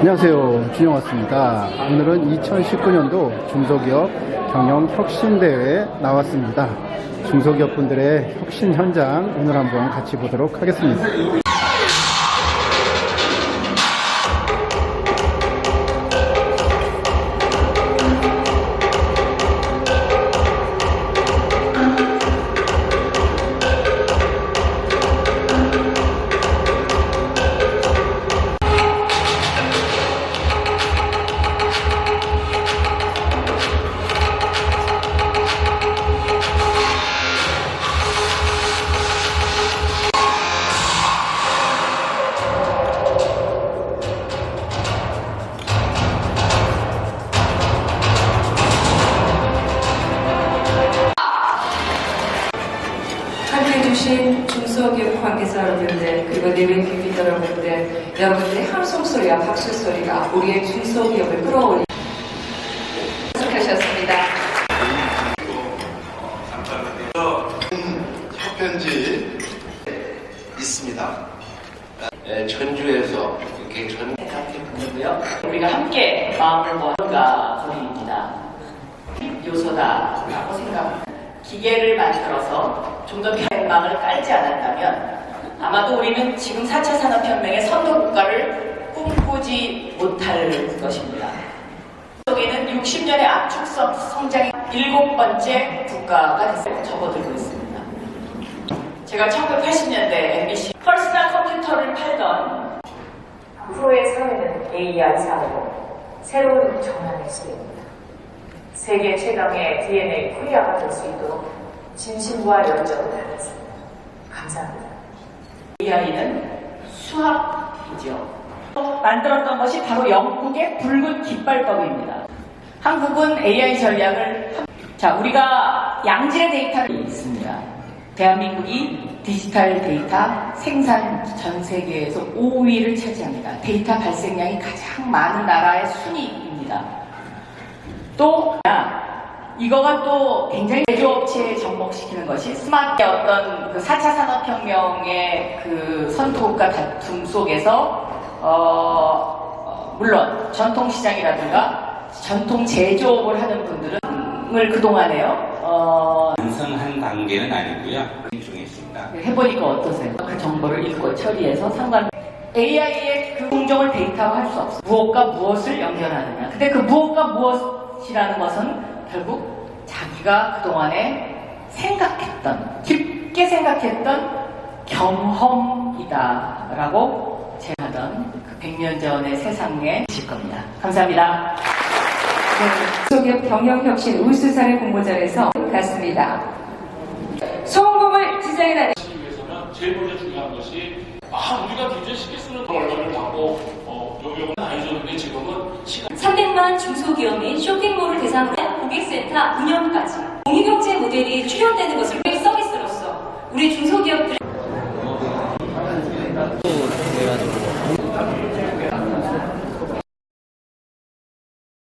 안녕하세요. 준영 왔습니다. 오늘은 2019년도 중소기업 경영 혁신대회에 나왔습니다. 중소기업 분들의 혁신 현장 오늘 한번 같이 보도록 하겠습니다. 함께해주신 중소기업 관계자 여러분들 그리고 내외 기업 여러분들 여러분들의 함성 소리와 박수 소리가 우리의 중소기업을 끌어올리 계속하셨습니다. 협편지 있습니다. 에, 전주에서 이렇게 전 부분이고요. 우리가 함께 마음을 모아가 소리입니다. 요소다라고 생각합니다. 기계를 만들어서 좀 더 변망을 깔지 않았다면 아마도 우리는 지금 4차 산업혁명의 선도 국가를 꿈꾸지 못할 것입니다. 속에는 60년의 압축성 성장의 일곱 번째 국가가. 접어들고 있습니다. 제가 1980년대 MBC 퍼스널 컴퓨터를 팔던 앞으로의 사회는 AI 사회로 새로운 전환의 시대입니다. 세계 최강의 DNA 코리아가 될 수 있도록 진심과 열정을 다하겠습니다. 감사합니다. AI는 수학이죠. 만들었던 것이 바로 영국의 붉은 깃발법입니다. 한국은 AI 전략을 함- 자 우리가 양질의 데이터를 있습니다. 대한민국이 디지털 데이터 생산 전 세계에서 5위를 차지합니다. 데이터 발생량이 가장 많은 나라의 순위입니다. 또 이거가 또 굉장히 제조업체에 접목시키는 것이 스마트의 어떤 그 4차 산업혁명의 그 선투과 다툼 속에서 어, 어, 물론 전통시장이라든가 전통 제조업을 하는 분들은 을 그동안에요 어, 완성한 단계는 아니고요. 중에 있습니다. 해보니까 어떠세요? 그 정보를 읽고 처리해서 상관 AI의 그 공정을 데이터화 할 수 없어. 무엇과 무엇을 연결하느냐. 근데 그 무엇과 무엇이라는 것은 결국 자기가 그동안에 생각했던, 깊게 생각했던 경험이다라고 제가 하던 그 100년 전의 세상에 계실 겁니다. 감사합니다. 중소기업 경영혁신 우수사례 공모전에서 갔습니다. 성공을 디자인하는 제일 먼저 중요한 것이 아 우리가 쉽게 쓰는 언론을 받고 한 중소기업인 쇼핑몰을 대상으로 한 고객센터 운영까지 공유경제 모델이 출현되는 것을 서비스로서 우리 중소기업들의